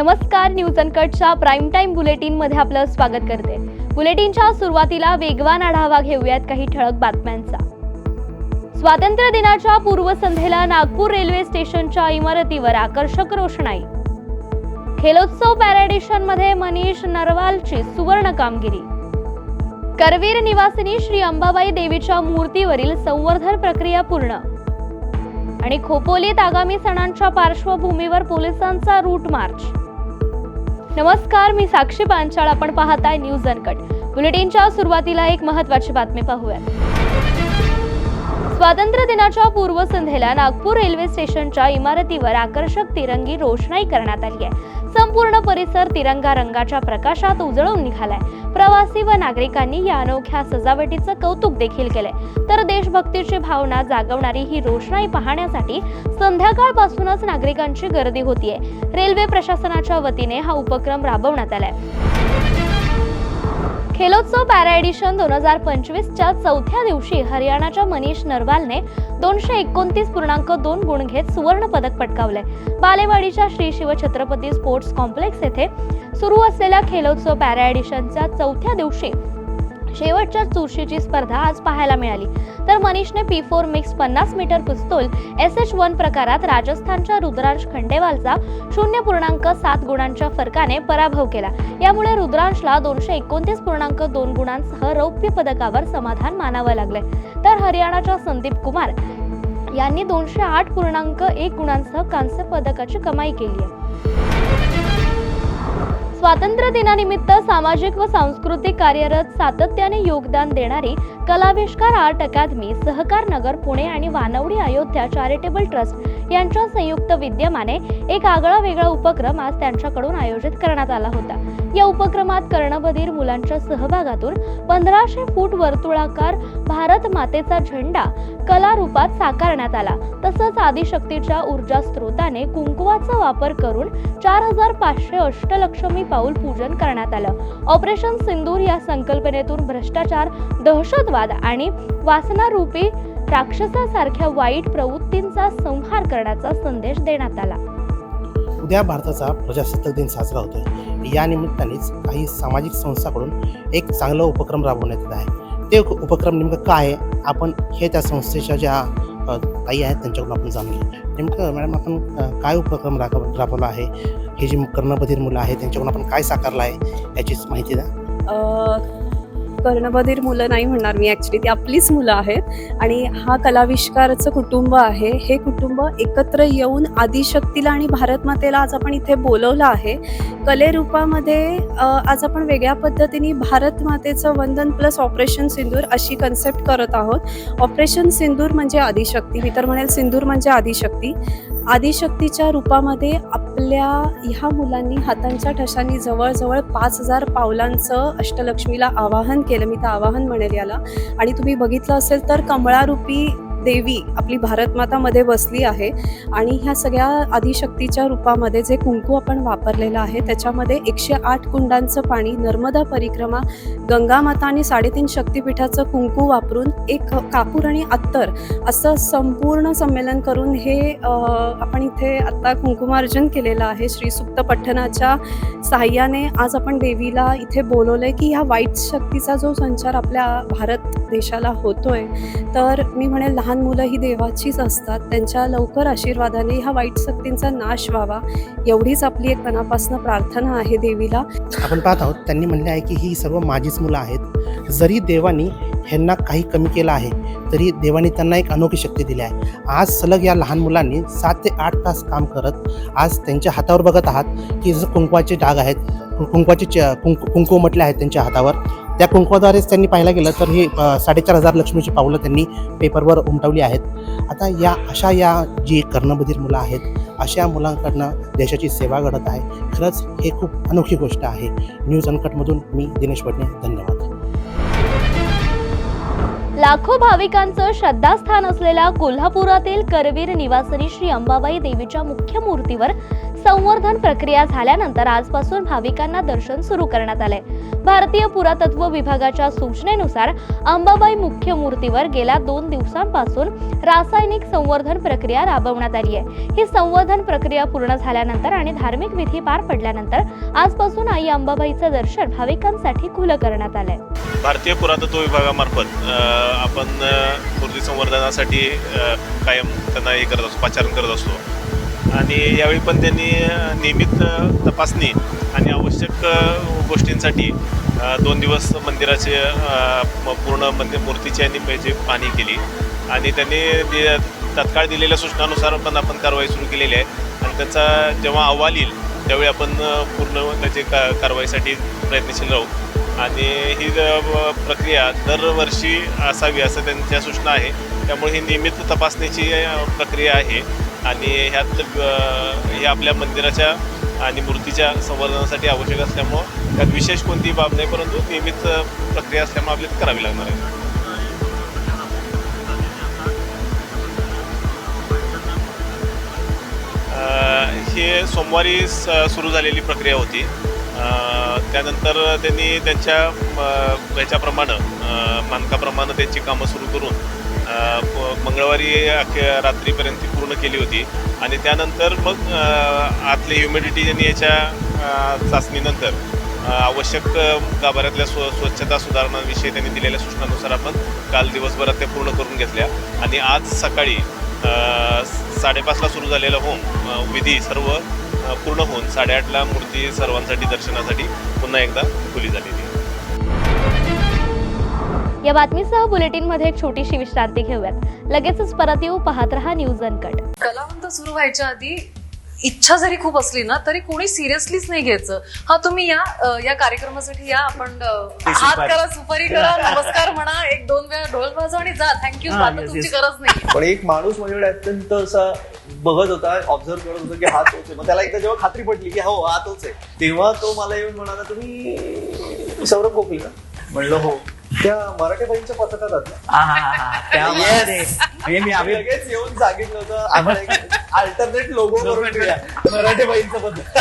नमस्कार न्यूज अनकटच्या prime time बुलेटिनमध्ये आपलं स्वागत करते. बुलेटिनच्या सुरुवातीला वेगवान आढावा घेऊयात काही ठळक बातम्यांचा. स्वातंत्र्य दिनाच्या पूर्वसंध्येला नागपूर रेल्वे स्टेशनच्या इमारतीवर आकर्षक रोषणाई. खेलोत्सव पॅराडिशनमध्ये मनीष नरवालची सुवर्ण कामगिरी. करवीर निवासिनी श्री अंबाबाई देवीच्या मूर्तीवरील संवर्धन प्रक्रिया पूर्ण. आणि खोपोलीत आगामी सणांच्या पार्श्वभूमीवर पोलिसांचा रूट मार्च नमस्कार मी साक्षी पांचाळ आपण पाहताय न्यूज अनकट. बुलेटिनच्या सुरुवातीला एक महत्वाची बातमी पाहूयात. स्वातंत्र्य दिनाच्या पूर्वसंध्येला नागपूर रेल्वे स्टेशनच्या इमारतीवर आकर्षक तिरंगी रोषणाई करण्यात आली आहे. संपूर्ण परिसर तिरंगा रंगाच्या प्रकाशात उजळून निघालाय. प्रवासी व नागरिकांनी या अनोख्या सजावटीचं कौतुक देखील केलंय. तर देशभक्तीची भावना जागवणारी ही रोषणाई पाहण्यासाठी संध्याकाळपासूनच नागरिकांची गर्दी होतीये. रेल्वे प्रशासनाच्या वतीने हा उपक्रम राबवण्यात आलाय. खेलोत्सव पॅरा एडिशन दोन हजार पंचवीसच्या चौथ्या दिवशी हरियाणाच्या मनीष नरवालने दोनशे एकोणतीस पूर्णांक दोन गुण घेत सुवर्ण पदक पटकावले. बालेवाडीच्या श्री शिवछत्रपती स्पोर्ट्स कॉम्प्लेक्स येथे सुरू असलेल्या खेलोत्सव पॅरा एडिशनच्या चौथ्या दिवशी शेवटच्या चुरशीची स्पर्धा आज पाहायला मिळाली. तर मनीषने पी फोर मिक्स पन्नास meter pistol S H one प्रकारात राजस्थानच्या रुद्रांश खंडेवालचा शून्य पूर्णांक सात गुणांच्या फरकाने पराभव केला. यामुळे रुद्रांशला दोनशे एकोणतीस पूर्णांक दोन गुणांसह रौप्य पदकावर समाधान मानावं लागले. तर हरियाणाच्या संदीप कुमार यांनी दोनशे आठ पूर्णांक एक गुणांसह कांस्य पदकाची कमाई केली आहे. स्वातंत्र्य दिनानिमित्त सामाजिक व सांस्कृतिक कार्यरत सातत्याने योगदान देणारी कलाविष्कार आर्ट अकादमी सहकार नगर पुणे आणि वानवडी अयोध्या चॅरिटेबल ट्रस्ट यांच्या संयुक्त विद्यमाने एक आगळा वेगळा उपक्रम आज त्यांच्याकडून आयोजित करण्यात आला होता. या उपक्रमात कर्णबधीर मुलांच्या सहभागातून पंधराशे फूट वर्तुळाकार भारत मातेचा झेंडा कला रूपात साकारण्यात आला. तसंच आदिशक्तीच्या ऊर्जा स्रोताने कुंकुवाचा वापर करून चार हजार पाचशे अष्टलक्ष्मी पाऊल पूजन करण्यात आलं. ऑपरेशन सिंदूर या संकल्पनेतून भ्रष्टाचार दहशत दहशतवाद आणि वासनारूपी राक्षसासारख्या वाईट प्रवृत्तींचा संहार करण्याचा संदेश देण्यात आला. उद्या भारताचा प्रजासत्ताक दिन साजरा होतोय. या निमित्तानेच काही सामाजिक संस्थाकडून एक चांगला उपक्रम राबवण्यात येत आहे. ते उप- उपक्रम नेमकं काय आहे? आपण हे त्या संस्थेच्या ज्या ताई आहेत त्यांच्याकडून आपण जाणून घेऊ. नेमकं मॅडम आपण काय उपक्रम राबव राबवला आहे? हे जी कर्णबधीर मुलं आहेत त्यांच्याकडून आपण काय साकारलं आहे? याचीच माहिती द्या. कर्णबधीर मुलं नाही म्हणणार मी ॲक्च्युली ती आपलीच मुलं आहेत. आणि हा कलाविष्कारचं कुटुंब आहे. हे कुटुंब एकत्र येऊन आदिशक्तीला आणि भारतमातेला आज आपण इथे बोलवलं आहे. कलेरूपामध्ये आज आपण वेगळ्या पद्धतीने भारतमातेचं वंदन प्लस ऑपरेशन सिंदूर अशी कन्सेप्ट करत आहोत. ऑपरेशन सिंदूर म्हणजे आदिशक्ती. मी तर म्हणेल सिंदूर म्हणजे आदिशक्ती. आदिशक्तीच्या रूपामध्ये आपल्या ह्या मुलांनी हातांच्या ठशांनी जवळजवळ पाच हजार पावलांचं अष्टलक्ष्मीला आवाहन केलं. मी तर आवाहन म्हणेल याला. आणि तुम्ही बघितलं असेल तर कमळारूपी देवी आपली भारतमातामध्ये बसली आहे आणि ह्या सगळ्या आदिशक्तीच्या रूपामध्ये जे कुंकू आपण वापरलेलं आहे त्याच्यामध्ये एकशे आठ कुंडांचं पाणी नर्मदा परिक्रमा गंगामाता आणि साडेतीन शक्तिपीठाचं कुंकू वापरून एक कापूर आणि अत्तर असं संपूर्ण संमेलन करून हे आपण इथे आत्ता कुंकुमार्जन केलेलं आहे. श्रीसुक्त पठ्ठनाच्या साह्याने आज आपण देवीला इथे बोलवलं आहे की ह्या वाईट शक्तीचा जो संचार आपल्या भारत देशाला होतोय तर मी म्हणेल लहान लहान मुलं ही देवाचीच असतात. त्यांच्या लवकर आशीर्वादाने ह्या वाईट शक्तींचा नाश व्हावा. एवढीच आपली एक मनापासून प्रार्थना आहे देवीला. आपण पाहत आहोत त्यांनी म्हणले आहे की ही सर्व माझीच मुलं आहेत. जरी देवानी ह्यांना काही कमी केलं आहे तरी देवाने त्यांना एक अनोखी शक्ती दिली आहे. आज सलग या लहान मुलांनी सात ते आठ तास काम करत आज त्यांच्या हातावर बघत आहात की जसं कुंकवाचे डाग आहेत कुंकवाचे च कुंकू कुंकू म्हटले आहेत त्यांच्या हातावर. त्या कुंकवाद्वारेच त्यांनी पाहायला गेलं तर हे साडेचार हजार लक्ष्मीची पावलं त्यांनी पेपरवर उमटवली आहेत. आता या अशा या जी कर्णबधीर मुलं आहेत अशा मुलांकडनं देशाची सेवा घडत आहे. खरंच हे खूप अनोखी गोष्ट आहे. न्यूज अनकटमधून मी दिनेश पटणे धन्यवाद. लाखो भाविकांचं श्रद्धास्थान असलेल्या कोल्हापुरातील करवीर निवासनी श्री अंबाबाई देवीच्या मुख्य मूर्तीवर संवर्धन प्रक्रिया झाल्यानंतर आजपासून भाविकांना दर्शन सुरू करण्यात आले भारतीय पुरातत्व विभागाच्या सूचनेनुसार अंबाबाई मुख्य मूर्तीवर गेल्या दोन दिवसांपासून रासायनिक संवर्धन प्रक्रिया राबवण्यात आली आहे. ही संवर्धन प्रक्रिया पूर्ण झाल्यानंतर आणि धार्मिक विधी पार पडल्यानंतर आजपासून आई अंबाबाईचं दर्शन भाविकांसाठी खुलं करण्यात आलंय. भारतीय पुरातत्व विभागामार्फत आपण मूर्ती संवर्धनासाठी कायम त्यांना हे करत असतो पाचारण करत असतो. आणि यावेळी पण त्यांनी नियमित तपासणी आणि आवश्यक गोष्टींसाठी दोन दिवस मंदिराचे पूर्ण मंदिर मूर्तीची आणि म्हणजे त्याची पाहणी केली. आणि त्यांनी दि- तत्काळ दिलेल्या सूचनानुसार पण आपण कारवाई सुरू केलेली आहे. आणि त्याचा जेव्हा अहवाल येईल त्यावेळी आपण पूर्ण त्याची का कारवाईसाठी प्रयत्नशील राहू. आणि ही ज- प्रक्रिया दरवर्षी असावी असं त्यांच्या सूचना आहे. त्यामुळे ही नियमित तपासणीची प्रक्रिया आहे. आणि ह्यात हे आपल्या मंदिराच्या आणि मूर्तीच्या संवर्धनासाठी आवश्यक असल्यामुळं त्यात विशेष कोणतीही बाब नाही परंतु नियमित प्रक्रिया असल्यामुळे आपल्याला करावी लागणार आहे. हे सोमवारी स- सुरू झालेली प्रक्रिया होती. त्यानंतर त्यांनी त्यांच्या म, ह्याच्याप्रमाणे मानकाप्रमाणे त्यांची कामं सुरू करून मंगळवारी अख्ख्या रात्रीपर्यंत ती पूर्ण केली होती. आणि त्यानंतर मग आतले ह्युमिडिटी त्यांनी याच्या चाचणीनंतर आवश्यक गाभाऱ्यातल्या स्व स्वच्छता सुधारणांविषयी त्यांनी दिलेल्या सूचनानुसार आपण काल दिवसभरात त्या पूर्ण करून घेतल्या. आणि आज सकाळी साडेपाचला सुरू झालेला होम विधी सर्व पूर्ण होऊन साडेआठला मूर्ती सर्वांसाठी दर्शनासाठी पुन्हा एकदा खुली झालेली आहे. या बातमीसह बुलेटिनमध्ये एक छोटीशी विश्रांती घेऊयात. लगेचच परत येऊ पाहत रहा न्यूज अनकट कलावंत सुरू व्हायच्या आधी इच्छा जरी खूप असली ना तरी कोणी सिरियसलीच नाही घ्यायचं. हा तुम्ही या अ, या कार्यक्रमासाठी या आपण अ, हात करा सुपारी करा नमस्कार म्हणा एक दोन वेळा ढोल वाजवा आणि जा. थँक्यू हा, yes, तुमची yes. गरज नाही. पण एक माणूस माझ्याकडे अत्यंत असा बघत होता ऑब्झर्व करत होता की हा तोच. आहे मग त्याला एकदा जेव्हा खात्री पडली की हो हा तोच. आहे तेव्हा तो मला येऊन म्हणाला तुम्ही सौरभ गोकुल का? म्हणलं हो. त्या मराठी बाईंच्या पथकात हे लगेच येऊन सांगितलं होतं आम्हाला अल्टरनेट लोगो करून मराठी बाईंचं पथक.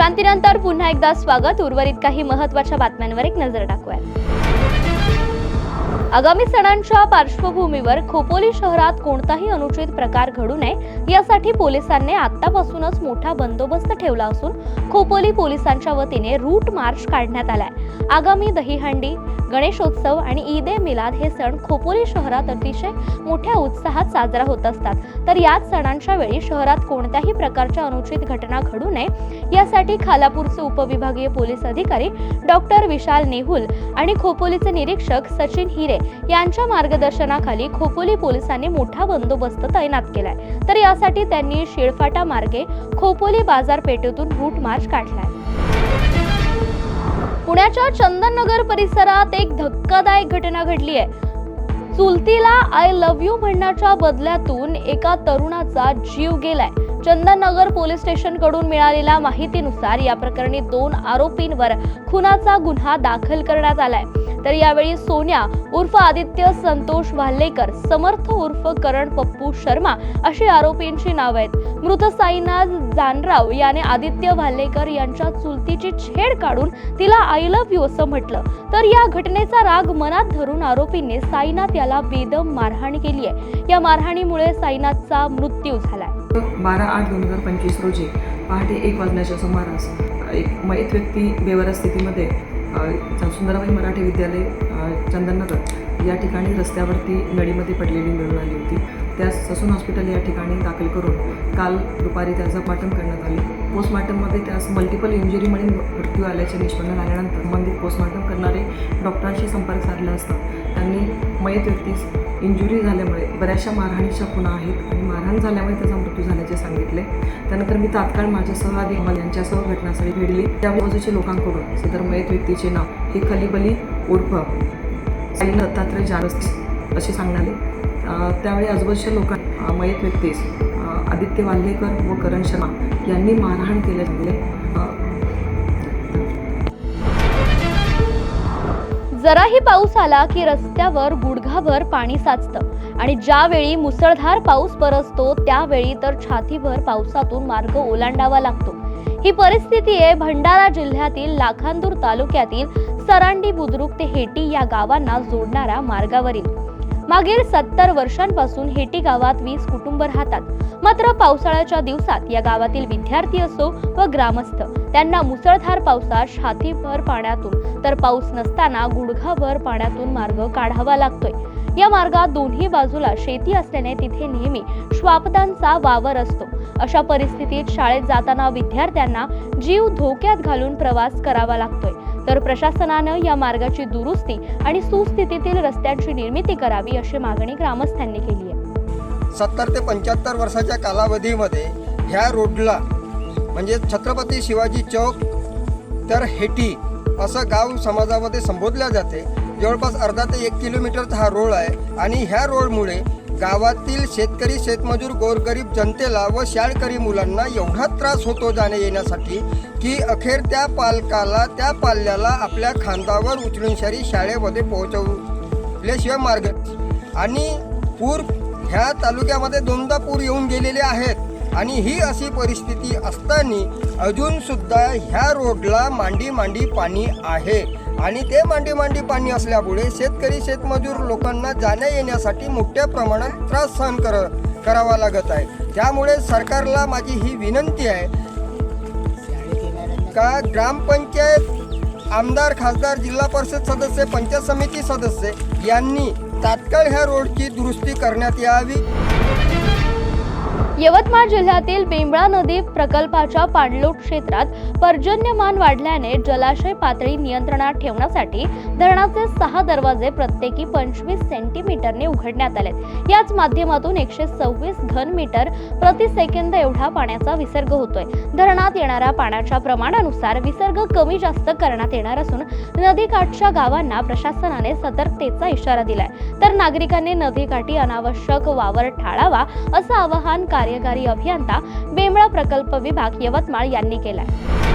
विश्रांतीनंतर पुन्हा एकदा स्वागत. उर्वरित काही महत्त्वाच्या बातम्यांवर एक नजर टाकूया आगामी सणांच्या पार्श्वभूमीवर खोपोली शहरात कोणताही अनुचित प्रकार घडू नये यासाठी पोलिसांनी आतापासूनच मोठा बंदोबस्त ठेवला असून खोपोली पोलिसांच्या वतीने रूट मार्च काढण्यात आलाय. आगामी दहीहंडी गणेशोत्सव आणि ईद ए मिलाद हे सण खोपोली शहरात अतिशय मोठ्या उत्साहात साजरा होत असतात. तर याच सणांच्या वेळी शहरात कोणत्याही प्रकारच्या अनुचित घटना घडू नये यासाठी खालापूरचे उपविभागीय पोलीस अधिकारी डॉक्टर विशाल नेहुल आणि खोपोलीचे निरीक्षक सचिन हिरे यांच्या मार्गदर्शनाखाली खोपोली पोलिसांनी मोठा बंदोबस्त तैनात केलाय. तर यासाठी त्यांनी शिळफाटा मार्गे खोपोली बाजारपेठेतून रूट मार्च काढलाय. पुण्याच्या चंदननगर परिसरात एक धक्कादायक घटना घडली आहे. चुलतीला आय लव्ह यू म्हणण्याच्या बदल्यातून एका तरुणाचा जीव गेलाय. चंदननगर पोलीस स्टेशनकडून मिळालेल्या माहितीनुसार या प्रकरणी दोन आरोपींवर खुनाचा गुन्हा दाखल करण्यात आलाय. तर यावेळी सोन्या उर्फ आदित्य संतोष वाल्हेकर समर्थ उर्फ करण पप्पू शर्मा अशी आरोपींची नाव आहेत. मृत साईनाथ जानराव याने आदित्य भालेकर यांच्या चुलतीची छेड काढून तिला आय लव्ह यू असं म्हटलं. तर या घटनेचा राग मनात धरून आरोपीने साईनाथ याला बेदम मारहाण केली आहे. या मारहाणीमुळे साईनाथचा मृत्यू झालाय. बारा आठ दोन हजार पंचवीस रोजी पहाटे एक वाजण्याच्या सुमारास एक मयत व्यक्ती बेवारा स्थितीमध्ये सुंदराबाई मराठी विद्यालय चंदननगर या ठिकाणी रस्त्यावरती नळीमध्ये पडलेली मिळून आली होती. त्यास ससून हॉस्पिटल या ठिकाणी दाखल करून काल दुपारी त्याचं पाठण करण्यात आले. पोस्टमॉर्टममध्ये त्यास मल्टिपल इंजुरीमुळे मृत्यू आल्याचे निष्पन्न झाल्यानंतर संबंधित पोस्टमॉर्टम करणारे डॉक्टरांशी संपर्क साधला असता. त्यांनी मयत व्यक्तीस इंजुरी झाल्यामुळे बऱ्याचशा मारहाणीच्या खुणा आहेत आणि मारहाण झाल्यामुळे त्याचा मृत्यू झाल्याचे सांगितले. त्यानंतर मी तात्काळ माझ्या सहआधी यांच्यासह घटनास्थळी भेटली. त्या बाजूच्या लोकांकडून सदर मयत व्यक्तीचे नाव हे खलिबली उर्फ साई दत्तात्रय जानस असे सांगणारे अ, त्यावेळी आजूबाजूच्या लोकांना मयत व्यक्तीस आदित्य वाल्हेकर व करण शर्मा यांनी मारहाण केल्यामुळे जराही पाऊस आला की रस्त्यावर गुडघाभर पाणी साचतं आणि ज्यावेळी मुसळधार पाऊस बरसतो त्यावेळी तर छातीभर पावसातून मार्ग ओलांडावा लागतो. ही परिस्थिती आहे भंडारा जिल्ह्यातील लाखांदूर तालुक्यातील सरांडी बुद्रुक ते हेटी या गावांना जोडणाऱ्या मार्गावरील. मागील सत्तर वर्षांपासून हेटी गावात वीस कुटुंब राहतात. मात्र पावसाळ्याच्या दिवसात या गावातील विद्यार्थी असो व ग्रामस्थ त्यांना मुसळधार पावसात छातीभर पाण्यातून तर पाऊस नसताना गुडघाभर पाण्यातून मार्ग काढावा लागतोय. या मार्गात दोन्ही बाजूला शेती असल्याने तिथे नेहमी श्वापदांचा वावर असतो. अशा परिस्थितीत शाळेत जाताना विद्यार्थ्यांना जीव धोक्यात घालून प्रवास करावा लागतोय. तर प्रशासनानं या मार्गाची दुरुस्ती आणि सुस्थितीतील रस्त्यांची निर्मिती करावी अशी मागणी ग्रामस्थांनी केली आहे. सत्तर ते पंच्याहत्तर वर्षाच्या कालावधीमध्ये ह्या रोडला म्हणजे छत्रपती शिवाजी चौक तर हेटी असं गाव समाजामध्ये संबोधल्या जाते. जवळपास अर्धा ते एक किलोमीटरचा हा रोड आहे आणि ह्या रोडमुळे गावातील शेतकरी शेतमजूर गोरगरीब जनतेला व शाळकरी मुलांना एवढा त्रास होतो जाणे येण्यासाठी की अखेर त्या पालकाला त्या पाल्याला आपल्या खांदावर उचलून शारी शाळेमध्ये पोहोचवल्याशिवाय मार्ग आणि पूर ह्या तालुक्यामध्ये दोनदा पूर येऊन गेलेले आहेत. आणि ही अशी परिस्थिती असताना अजूनसुद्धा ह्या रोडला मांडी मांडी पाणी आहे. आणि ते मांडी मांडी पाणी असल्यामुळे शेतकरी शेतमजूर लोकांना जाण्या येण्यासाठी मोठ्या प्रमाणात त्रास सहन कर करावा लागत आहे. त्यामुळे सरकारला माझी ही विनंती आहे का ग्रामपंचायत आमदार खासदार जिल्हा परिषद सदस्य पंचायत समिती सदस्य यांनी तात्काळ ह्या रोडची दुरुस्ती करण्यात यावी. यवतमाळ जिल्ह्यातील बेंबळा नदी प्रकल्पाच्या पाणलोट क्षेत्रात पर्जन्यमान वाढल्याने जलाशय पातळी नियंत्रणात ठेवण्यासाठी धरणाचे सहा दरवाजे प्रत्येकी पंचवीस सेंटीमीटरने उघडण्यात आले याच माध्यमातून एकशे सव्वीस घन मीटर प्रति सेकंद एवढा पाण्याचा विसर्ग होतोय. धरणात येणाऱ्या पाण्याच्या प्रमाणानुसार विसर्ग कमी जास्त करण्यात येणार असून नदीकाठच्या गावांना प्रशासनाने सतर्कतेचा इशारा दिलाय. तर नागरिकांनी नदीकाठी अनावश्यक वावर टाळावा असं आवाहन कार्यकारी अभियंता बेमळा प्रकल्प विभाग यवतमाळ यांनी केलाय.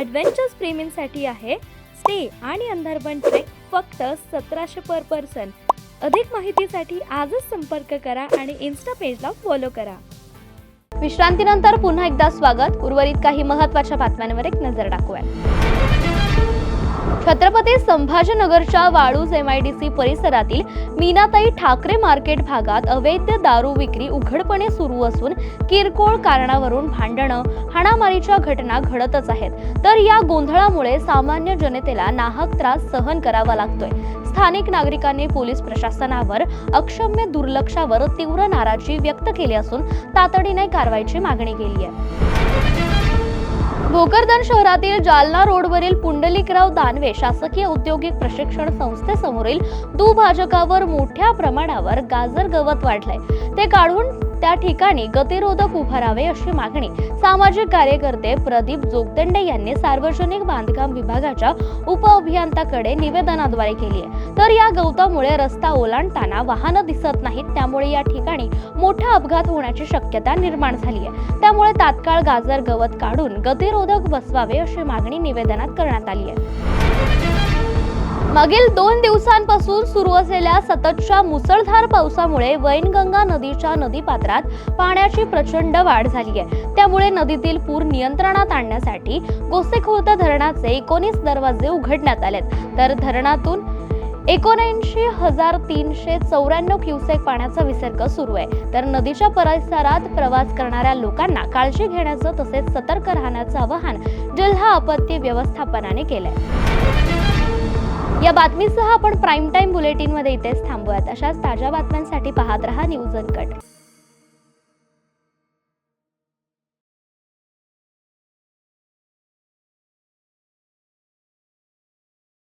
ॲडव्हेंचर्स प्रेमींसाठी आहे. स्टे आणि अंधारबन ट्रेक फक्त सतराशे पर पर्सन अधिक माहितीसाठी आजच संपर्क करा आणि इन्स्टा पेजला फॉलो करा. विश्रांतीनंतर पुन्हा एकदा स्वागत. उर्वरित काही महत्त्वाच्या बातम्यांवर एक नजर टाकूया छत्रपती संभाजीनगरच्या वाळूज सी परिसरातील मीनाताई ठाकरे मार्केट भागात अवैध दारू विक्री उघडपणे सुरू असून किरकोळ कारणावरून भांडणं हाणामारीच्या घटना घडतच आहेत. तर या गोंधळामुळे सामान्य जनतेला नाहक त्रास सहन करावा लागतोय. स्थानिक नागरिकांनी पोलीस प्रशासनावर अक्षम्य दुर्लक्षावर तीव्र नाराजी व्यक्त केली असून तातडीने कारवाईची मागणी केली आहे. भोकरदन शहरातील जालना रोडवरील पुंडलिकराव दानवे शासकीय औद्योगिक प्रशिक्षण संस्थेसमोरील दुभाजकावर मोठ्या प्रमाणावर गाजर गवत वाढलंय. ते काढून त्या ठिकाणी गतिरोधक उभारावे अशी मागणी सामाजिक कार्यकर्ते प्रदीप जोगदंडे यांनी सार्वजनिक बांधकाम विभागाच्या उपअभियंताकडे निवेदनाद्वारे केली आहे. तर या गवतामुळे रस्ता ओलांडताना वाहनं दिसत नाहीत त्यामुळे या ठिकाणी मोठा अपघात होण्याची शक्यता निर्माण झाली आहे. त्यामुळे तात्काळ गाजर गवत काढून गतिरोधक बसवावे अशी मागणी निवेदनात करण्यात आली आहे. मागील दोन दिवसांपासून सुरू असलेल्या सततच्या मुसळधार पावसामुळे वैनगंगा नदीच्या नदीपात्रात पाण्याची प्रचंड वाढ झाली आहे. त्यामुळे नदीतील पूर नियंत्रणात आणण्यासाठी गोसेखुर्द धरणाचे एकोणीस दरवाजे उघडण्यात आलेत. तर धरणातून एकोणऐंशी हजार तीनशे चौऱ्याण्णव क्युसेक पाण्याचा विसर्ग सुरू आहे. तर नदीच्या परिसरात प्रवास करणाऱ्या लोकांना काळजी घेण्याचं तसेच सतर्क राहण्याचं आवाहन जिल्हा आपत्ती व्यवस्थापनाने केलंय. या बातमीसह आपण प्राईम टाईम बुलेटिनमध्ये इथेच थांबूयात. अशाच ताज्या बातम्यांसाठी पाहत रहा न्यूज अनकट.